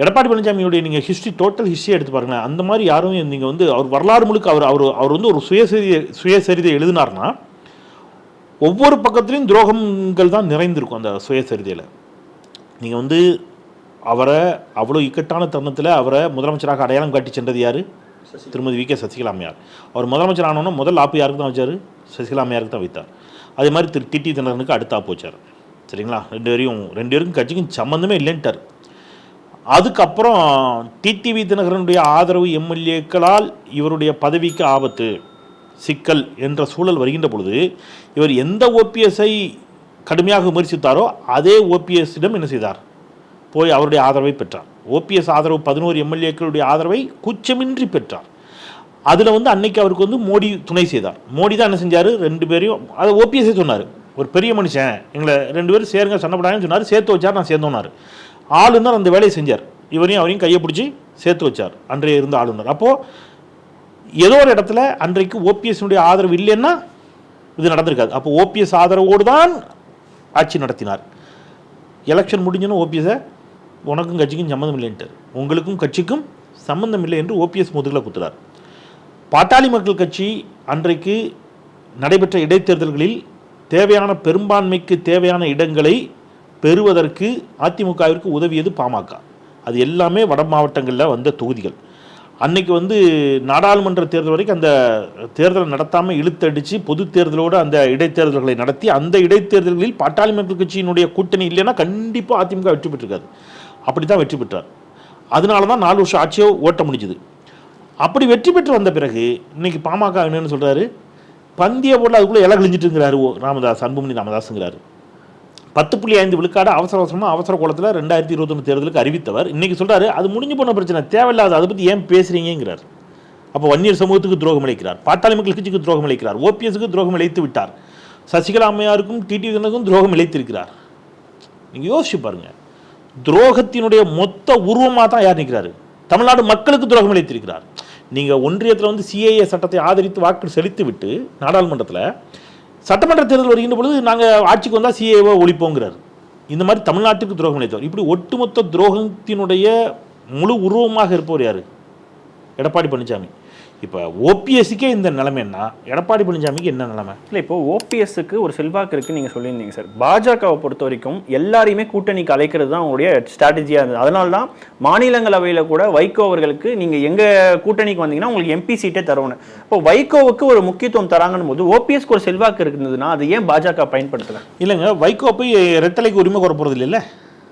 எடப்பாடி பழனிசாமியுடைய நீங்கள் history total history எடுத்து பாருங்களேன். அந்த மாதிரி யாரும் நீங்கள் வந்து அவர் வரலாறு முழுக்க அவர் அவர் அவர் வந்து ஒரு சுயசரிதை சுயசரிதை எழுதினார்னா ஒவ்வொரு பக்கத்துலேயும் துரோகங்கள் தான் நிறைந்திருக்கும் அந்த சுயசரிதையில். நீங்கள் வந்து அவரை அவ்வளோ இக்கட்டான தருணத்தில் அவரை முதலமைச்சராக அடையாளம் காட்டி சென்றது யார்? திருமதி வி. கே. சசிகலா அம்மையார் அவர் முதலமைச்சர் ஆனோன்னா முதல் ஆப்பு யாருக்கு தான் வச்சார்? சசிகலா அம்மையாருக்கு தான் வைத்தார். அதே மாதிரி திரு டிடி தினகரனுக்கு அடுத்த ஆப்பு வச்சார். சரிங்களா? ரெண்டு பேரையும் ரெண்டு பேருக்கும் கட்சிக்கும் சம்மந்தமே இல்லைன்ட்டார். அதுக்கப்புறம் டிடிவி தினகரனுடைய ஆதரவு எம்எல்ஏக்களால் இவருடைய பதவிக்கு ஆபத்து சிக்கல் என்ற சூழல் வருகின்ற பொழுது இவர் எந்த ஓபிஎஸ்ஐ கடுமையாக விமர்சித்தாரோ அதே ஓபிஎஸ்ஸிடம் என்ன செய்தார்? போய் அவருடைய ஆதரவை பெற்றார். ஓபிஎஸ் ஆதரவு பதினோரு எம்எல்ஏக்களுடைய ஆதரவை குச்சமின்றி பெற்றார். அதில் வந்து அன்னைக்கு அவருக்கு வந்து மோடி துணை செய்தார். மோடி தான் என்ன செஞ்சார்? ரெண்டு பேரையும் அதை ஓபிஎஸ்ஸே சொன்னார். ஒரு பெரிய மனுஷன் எங்களை ரெண்டு பேரும் சேருங்க சண்டைப்படாங்கன்னு சொன்னார். சேர்த்து வச்சார் நான் சேர்ந்தோன்னார். ஆளுநர் அந்த வேலையை செஞ்சார். இவரையும் அவரையும் கையை பிடிச்சி சேர்த்து வச்சார். அன்றைய இருந்த ஆளுநர். அப்போது ஏதோ ஒரு இடத்துல அன்றைக்கு ஓபிஎஸ்னுடைய ஆதரவு இல்லைன்னா இது நடந்திருக்காது. அப்போ ஓபிஎஸ் ஆதரவோடு தான் ஆட்சி நடத்தினார். எலெக்ஷன் முடிஞ்சோன்னு ஓபிஎஸை உனக்கும் கட்சிக்கும் சம்மந்தம் இல்லைன்ட்டு. உங்களுக்கும் கட்சிக்கும் சம்மந்தம் இல்லை என்று ஓபிஎஸ் முதுகில் குத்துறார் பாட்டாளி மக்கள் கட்சி அன்றைக்கு நடைபெற்ற இடைத்தேர்தல்களில் தேவையான பெரும்பான்மைக்கு தேவையான இடங்களை பெறுவதற்கு அதிமுகவிற்கு உதவியது பாமக. அது எல்லாமே வட மாவட்டங்களில் வந்த தொகுதிகள். அன்னைக்கு வந்து நாடாளுமன்ற தேர்தல் வரைக்கும் அந்த தேர்தலை நடத்தாமல் இழுத்தடிச்சு பொது தேர்தலோடு அந்த இடைத்தேர்தல்களை நடத்தி அந்த இடைத்தேர்தல்களில் பாட்டாளி மக்கள் கட்சியினுடைய கூட்டணி இல்லைன்னா கண்டிப்பாக அதிமுக வெற்றி பெற்றிருக்காது. அப்படி தான் வெற்றி பெற்றார். அதனால தான் நாலு வருஷம் ஆட்சியோ ஓட்ட முடிஞ்சுது. அப்படி வெற்றி பெற்று வந்த பிறகு இன்னைக்கு பாமக என்னன்னு சொல்கிறாரு பந்திய போட்டு அதுக்குள்ளே இலை கிழிஞ்சிட்டுங்கிறாரு ஓ ராமதாஸ் அன்புமணி ராமதாஸுங்கிறாரு. பத்து புள்ளி ஐந்து விழுக்காடு அவசர அவசரமாக அவசர கோலத்தில் ரெண்டாயிரத்தி இருபத்தொன்று தேர்தலுக்கு அறிவித்தவர். இன்னைக்கு சொல்கிறாரு அது முடிஞ்சு போன பிரச்சனை தேவையில்லாத அதை பற்றி ஏன் பேசுகிறீங்கிறார் அப்போ வன்னியர் சமூகத்துக்கு துரோகம் அளிக்கிறார். பாட்டாளி மக்கள் கட்சிக்கு துரோகம் அளிக்கிறார். ஓபிஎஸ்க்கு துரோகம் இழைத்து விட்டார். சசிகலா அம்மையாருக்கும் டிடி தினக்கும் துரோகம் இழைத்திருக்கிறார் நீங்கள் யோசிச்சு பாருங்க. துரோகத்தினுடைய மொத்த உருவமாக தான் யார் நிற்கிறாரு தமிழ்நாடு மக்களுக்கு துரோகம் இழைத்திருக்கிறார் நீங்கள் ஒன்றியத்தில் வந்து சிஏஏ சட்டத்தை ஆதரித்து வாக்கு செலுத்தி விட்டு நாடாளுமன்றத்தில் சட்டமன்ற தேர்தல் வருகின்ற பொழுது நாங்கள் ஆட்சிக்கு வந்தால் சிஏஓ ஒழிப்போங்கிறார். இந்த மாதிரி தமிழ்நாட்டுக்கு துரோகம் நினைத்தவர் இப்படி ஒட்டுமொத்த துரோகத்தினுடைய முழு உருவமாக இருப்பவர் யார்? எடப்பாடி பழனிசாமி. இப்போ ஓபிஎஸ்சிக்கே இந்த நிலைமைன்னா எடப்பாடி பழனிசாமிக்கு என்ன நிலைமை? இல்லை இப்போ ஓபிஎஸ்க்கு ஒரு செல்வாக்கு இருக்குன்னு நீங்க சொல்லியிருந்தீங்க சார். பாஜகவை பொறுத்த வரைக்கும் எல்லாரையுமே கூட்டணிக்கு அழைக்கிறது தான் அவங்களுடைய ஸ்ட்ராட்டஜியா இருந்தது. அதனால தான் மாநிலங்களவையில கூட வைகோ அவர்களுக்கு நீங்க எங்க கூட்டணிக்கு வந்தீங்கன்னா உங்களுக்கு எம்பி சீட்டே தரணும். இப்போ வைகோவுக்கு ஒரு முக்கியத்துவம் தராங்கன்னு போது ஓபிஎஸ்க்கு ஒரு செல்வாக்கு இருந்ததுன்னா அது ஏன் பாஜக பயன்படுத்தல? இல்லைங்க வைகோ போய் ரெட்டலைக்கு உரிமை கோர போகிறது இல்லைல்ல